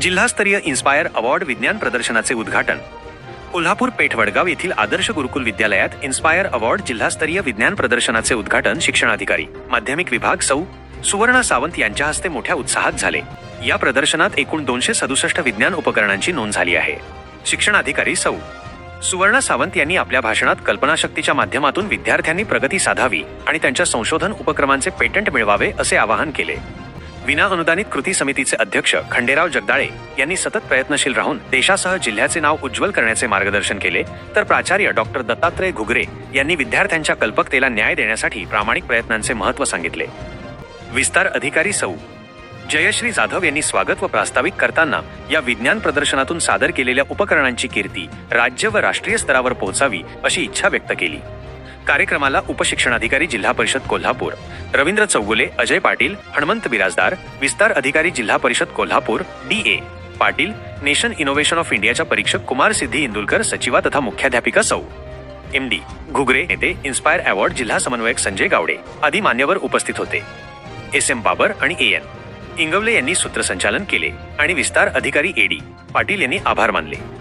जिल्हास्तरीय inspire award विज्ञान प्रदर्शनाचे उद्घाटन. कोल्हापूर पेठ वडगाव येथील आदर्श गुरुकुल विद्यालयात इन्स्पायर अवॉर्ड जिल्हास्तरीय विज्ञान प्रदर्शनाचे उद्घाटन शिक्षणाधिकारी माध्यमिक विभाग सौ. सुवर्णा सावंत यांच्या हस्ते मोठ्या उत्साहात झाले. या प्रदर्शनात एकूण दोनशे सदुसष्ट विज्ञान उपकरणांची नोंद झाली आहे. शिक्षणाधिकारी सौ. सुवर्णा सावंत यांनी आपल्या भाषणात कल्पनाशक्तीच्या माध्यमातून विद्यार्थ्यांनी प्रगती साधावी आणि त्यांच्या संशोधन उपक्रमांचे पेटंट मिळवावे असे आवाहन केले. विना अनुदानित कृती समितीचे अध्यक्ष खंडेराव जगदाळे यांनी सतत प्रयत्नशील राहून देशासह जिल्ह्याचे नाव उज्ज्वल करण्याचे मार्गदर्शन केले तर प्राचार्य डॉक्टर दत्तात्रय घुगरे यांनी विद्यार्थ्यांच्या कल्पकतेला न्याय देण्यासाठी प्रामाणिक प्रयत्नांचे महत्त्व सांगितले. विस्तार अधिकारी सौ. जयश्री जाधव यांनी स्वागत व प्रास्ताविक करताना या विज्ञान प्रदर्शनातून सादर केलेल्या उपकरणांची कीर्ती राज्य व राष्ट्रीय स्तरावर पोहोचावी अशी इच्छा व्यक्त केली. कार्यक्रमाला उपशिक्षणाधिकारी जिल्हा परिषद कोल्हापूर. रवींद्र चौगुले अजय पाटील हणमंत बिराजदार विस्तार अधिकारी जिल्हा परिषद Kolhapur D A. Patil nation innovation of इंडियाच्या परीक्षक कुमार सिद्धी इंदुलकर सचिवा तथा मुख्याध्यापिका सौ. M D. घुगरे नेते इन्स्पायर अवॉर्ड जिल्हा समन्वयक संजय गावडे आदी मान्यवर उपस्थित होते. एस एम बाबर आणि ए एन. इंगवले यांनी सूत्रसंचालन केले आणि विस्तार अधिकारी एडी पाटील यांनी आभार मानले.